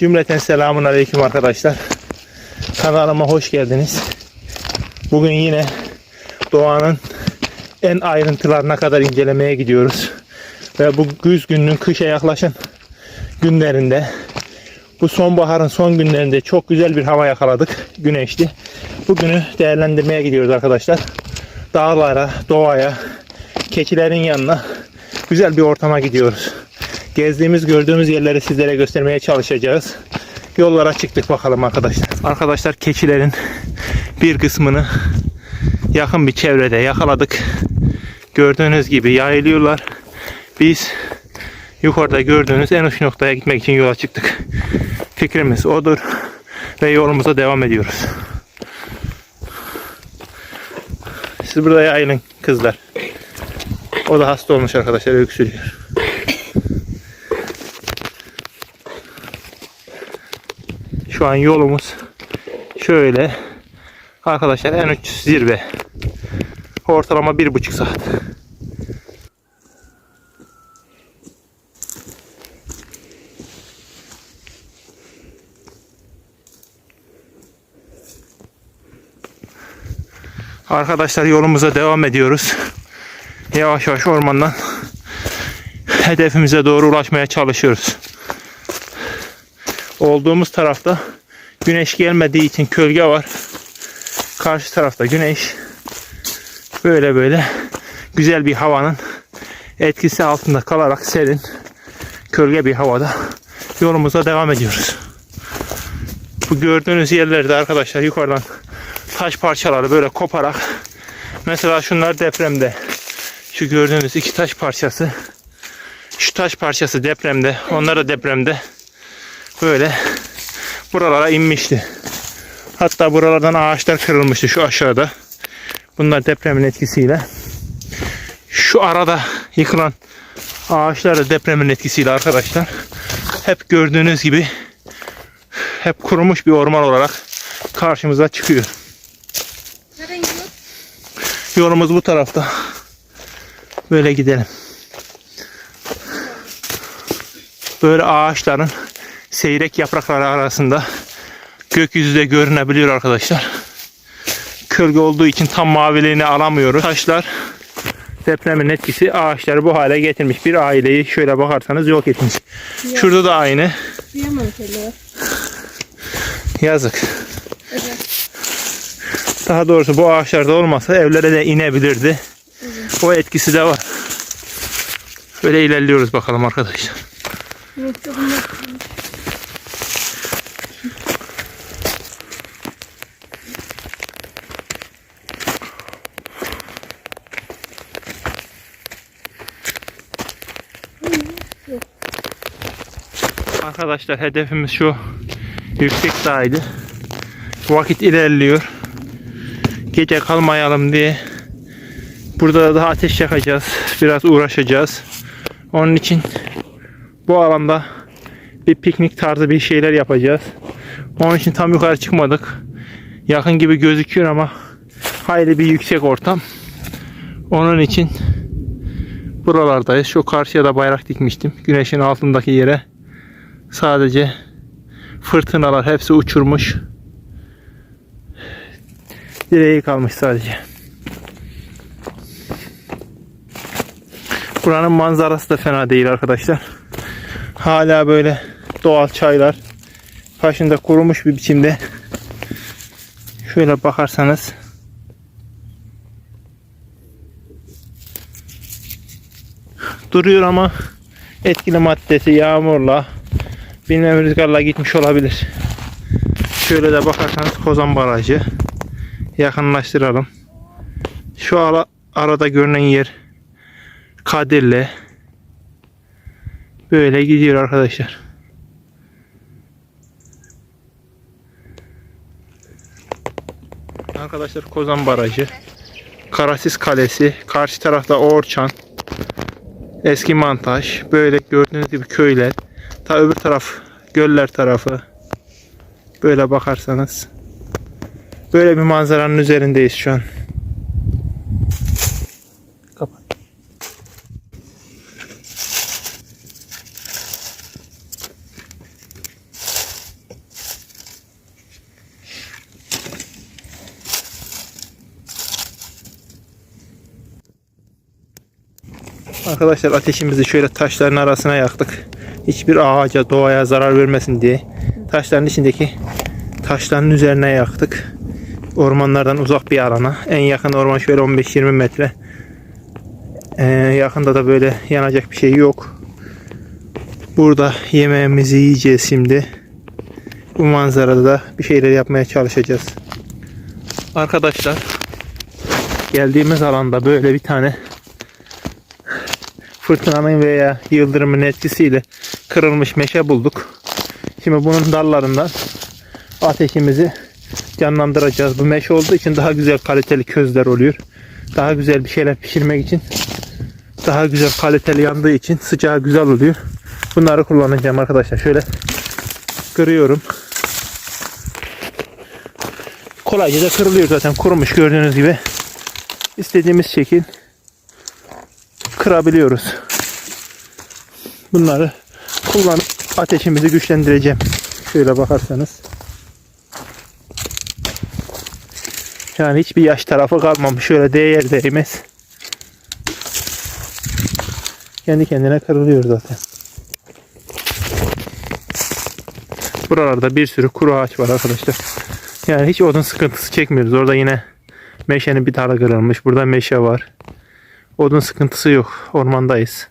Cümleten selamun aleyküm arkadaşlar. Kanalıma hoş geldiniz. Bugün yine doğanın en ayrıntılarına kadar incelemeye gidiyoruz. Ve bu güz gününün kışa yaklaşan günlerinde bu sonbaharın son günlerinde çok güzel bir hava yakaladık. Güneşli. Bugünü değerlendirmeye gidiyoruz arkadaşlar. Dağlara, doğaya, keçilerin yanına güzel bir ortama gidiyoruz. Gezdiğimiz, gördüğümüz yerleri sizlere göstermeye çalışacağız. Yollara çıktık bakalım arkadaşlar. Arkadaşlar keçilerin bir kısmını yakın bir çevrede yakaladık. Gördüğünüz gibi yayılıyorlar. Biz yukarıda gördüğünüz en uç noktaya gitmek için yola çıktık. Fikrimiz odur ve yolumuza devam ediyoruz. Siz burada yayılın kızlar. O da hasta olmuş arkadaşlar öksürüyor. Şu an yolumuz şöyle. Arkadaşlar en uç zirve. Ortalama bir buçuk saat. Arkadaşlar yolumuza devam ediyoruz. Yavaş yavaş ormandan hedefimize doğru ulaşmaya çalışıyoruz. Olduğumuz tarafta güneş gelmediği için gölge var. Karşı tarafta güneş. Böyle böyle güzel bir havanın etkisi altında kalarak serin gölge bir havada yolumuza devam ediyoruz. Bu gördüğünüz yerlerde arkadaşlar yukarıdan taş parçaları böyle koparak mesela şunlar depremde şu gördüğünüz iki taş parçası şu taş parçası depremde onlar da depremde böyle buralara inmişti. Hatta buralardan ağaçlar kırılmıştı şu aşağıda. Bunlar depremin etkisiyle. Şu arada yıkılan ağaçlar da depremin etkisiyle arkadaşlar. Hep gördüğünüz gibi hep kurumuş bir orman olarak karşımıza çıkıyor. Yolumuz bu tarafta. Böyle gidelim. Böyle ağaçların seyrek yaprakları arasında gökyüzü de görünebiliyor arkadaşlar. Kölge olduğu için tam maviliğini alamıyoruz. Taşlar depremin etkisi ağaçları bu hale getirmiş. Bir aileyi şöyle bakarsanız yok etmiş. Şurada da aynı. Yazık. Daha doğrusu bu ağaçlarda olmasa evlere de inebilirdi. O etkisi de var. Böyle ilerliyoruz bakalım arkadaşlar. Yoksa bunlar Arkadaşlar hedefimiz şu yüksek dağydı. Vakit ilerliyor. Gece kalmayalım diye burada da ateş yakacağız. Biraz uğraşacağız. Onun için bu alanda bir piknik tarzı bir şeyler yapacağız. Onun için tam yukarı çıkmadık. Yakın gibi gözüküyor ama hayli bir yüksek ortam. Onun için buralardayız. Şu karşıya da bayrak dikmiştim. Güneşin altındaki yere sadece fırtınalar hepsi uçurmuş. Direği kalmış sadece. Buranın manzarası da fena değil arkadaşlar. Hala böyle doğal çaylar başında kurumuş bir biçimde. Şöyle bakarsanız duruyor ama etkili maddesi yağmurla bilmem rüzgarla gitmiş olabilir. Şöyle de bakarsanız Kozan Barajı yakınlaştıralım. Şu ara, arada görünen yer Kadirli böyle gidiyor arkadaşlar. Arkadaşlar Kozan Barajı Karasis Kalesi karşı tarafta Orçan Eski Mantaş böyle gördüğünüz gibi köyler ta öbür taraf göller tarafı böyle bakarsanız böyle bir manzaranın üzerindeyiz şu an. Arkadaşlar ateşimizi şöyle taşların arasına yaktık. Hiçbir ağaca, doğaya zarar vermesin diye. Taşların içindeki taşların üzerine yaktık. Ormanlardan uzak bir alana. En yakın orman şöyle 15-20 metre. Ee, yakında da böyle yanacak bir şey yok. Burada yemeğimizi yiyeceğiz şimdi. Bu manzarada da bir şeyler yapmaya çalışacağız. Arkadaşlar geldiğimiz alanda böyle bir tane fırtınanın veya yıldırımın etkisiyle kırılmış meşe bulduk. Şimdi bunun dallarından ateşimizi canlandıracağız. Bu meşe olduğu için daha güzel kaliteli közler oluyor. Daha güzel bir şeyler pişirmek için daha güzel kaliteli yandığı için sıcağı güzel oluyor. Bunları kullanacağım arkadaşlar. Şöyle kırıyorum. Kolayca da kırılıyor zaten. Kurumuş gördüğünüz gibi. İstediğimiz şekil kırabiliyoruz. Bunları kullanıp ateşimizi güçlendireceğim. Şöyle bakarsanız. Yani hiçbir yaş tarafı kalmamış. Şöyle değer değmez. Kendi kendine kırılıyor zaten. Buralarda bir sürü kuru ağaç var arkadaşlar. Yani hiç odun sıkıntısı çekmiyoruz. Orada yine meşenin bir dalı kırılmış. Burada meşe var. Odun sıkıntısı yok. Ormandayız.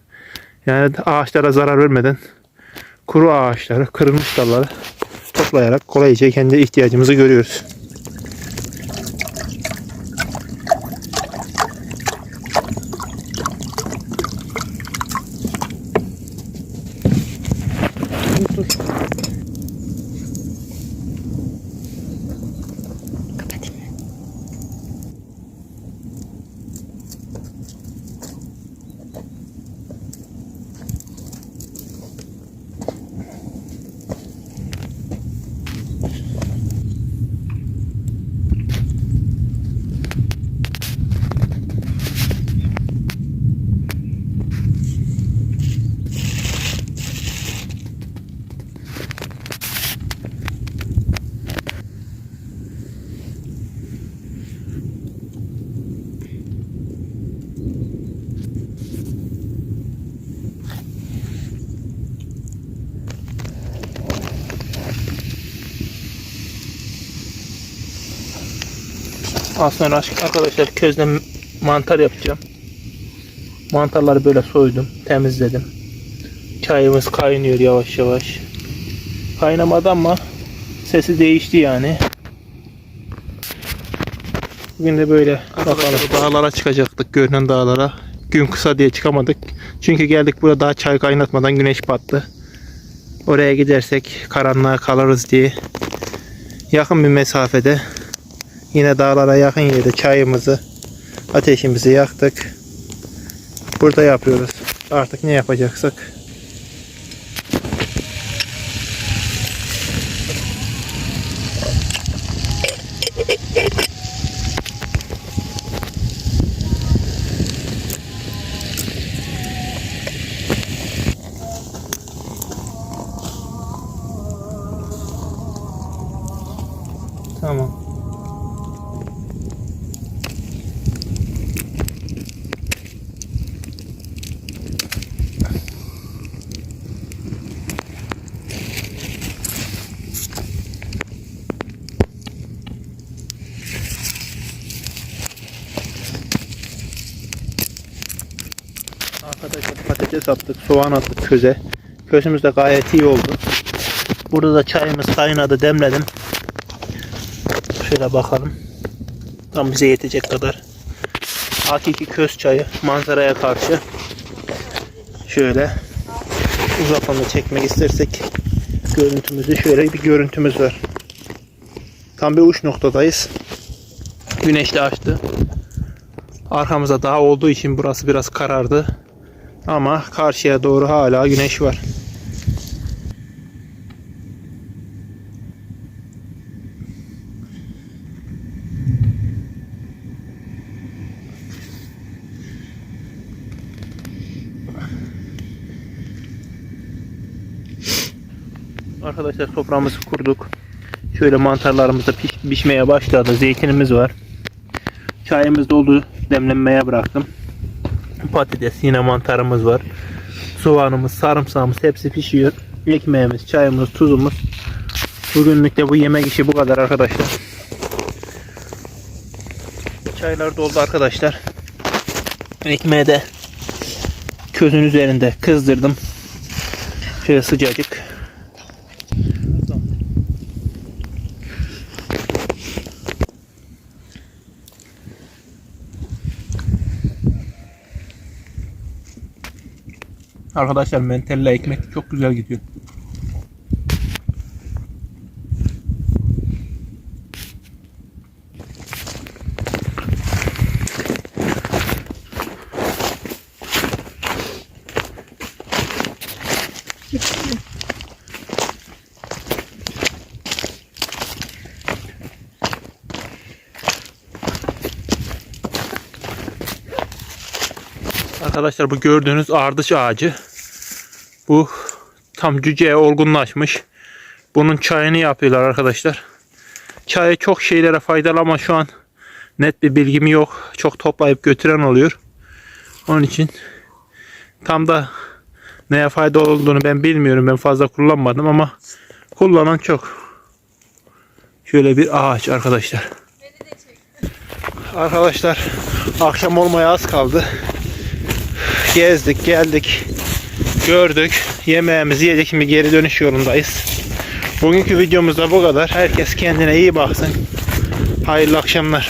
Yani ağaçlara zarar vermeden kuru ağaçları, kırılmış dalları toplayarak kolayca kendi ihtiyacımızı görüyoruz. Aslında arkadaşlar közde mantar yapacağım. Mantarları böyle soydum, temizledim. Çayımız kaynıyor yavaş yavaş. Kaynamadı ama sesi değişti yani. Bugün de böyle bakalım. Dağlara çıkacaktık, görünen dağlara. Gün kısa diye çıkamadık. Çünkü geldik burada daha çay kaynatmadan güneş battı. Oraya gidersek karanlığa kalırız diye. Yakın bir mesafede Yine dağlara yakın yerde çayımızı, ateşimizi yaktık. Burada yapıyoruz. Artık ne yapacaksak. Tamam. Arkadaşlar patates attık, soğan attık köze. Közümüz de gayet iyi oldu. Burada da çayımız kaynadı, demledim. Şöyle bakalım. Tam bize yetecek kadar. Hakiki köz çayı manzaraya karşı. Şöyle uzaktan da çekmek istersek görüntümüzü şöyle bir görüntümüz var. Tam bir uç noktadayız. Güneş de açtı. Arkamızda dağ olduğu için burası biraz karardı. Ama karşıya doğru hala güneş var. Arkadaşlar soframızı kurduk. Şöyle mantarlarımız da piş, pişmeye başladı. Zeytinimiz var. Çayımız doldu. Demlenmeye bıraktım. Patates yine mantarımız var. Soğanımız, sarımsağımız hepsi pişiyor. Ekmeğimiz, çayımız, tuzumuz. Bugünlük de bu yemek işi bu kadar arkadaşlar. Çaylar doldu arkadaşlar. Ekmeği de közün üzerinde kızdırdım. Şöyle sıcacık. Arkadaşlar mentelle ekmek çok güzel gidiyor. Arkadaşlar bu gördüğünüz ardıç ağacı. Bu tam cüceye olgunlaşmış. Bunun çayını yapıyorlar arkadaşlar. Çayı çok şeylere faydalı ama şu an net bir bilgim yok. Çok toplayıp götüren oluyor. Onun için tam da neye fayda olduğunu ben bilmiyorum. Ben fazla kullanmadım ama kullanan çok. Şöyle bir ağaç arkadaşlar. Arkadaşlar akşam olmaya az kaldı. Gezdik, geldik, gördük. Yemeğimizi yedik. Şimdi geri dönüş yolundayız. Bugünkü videomuz da bu kadar. Herkes kendine iyi baksın. Hayırlı akşamlar.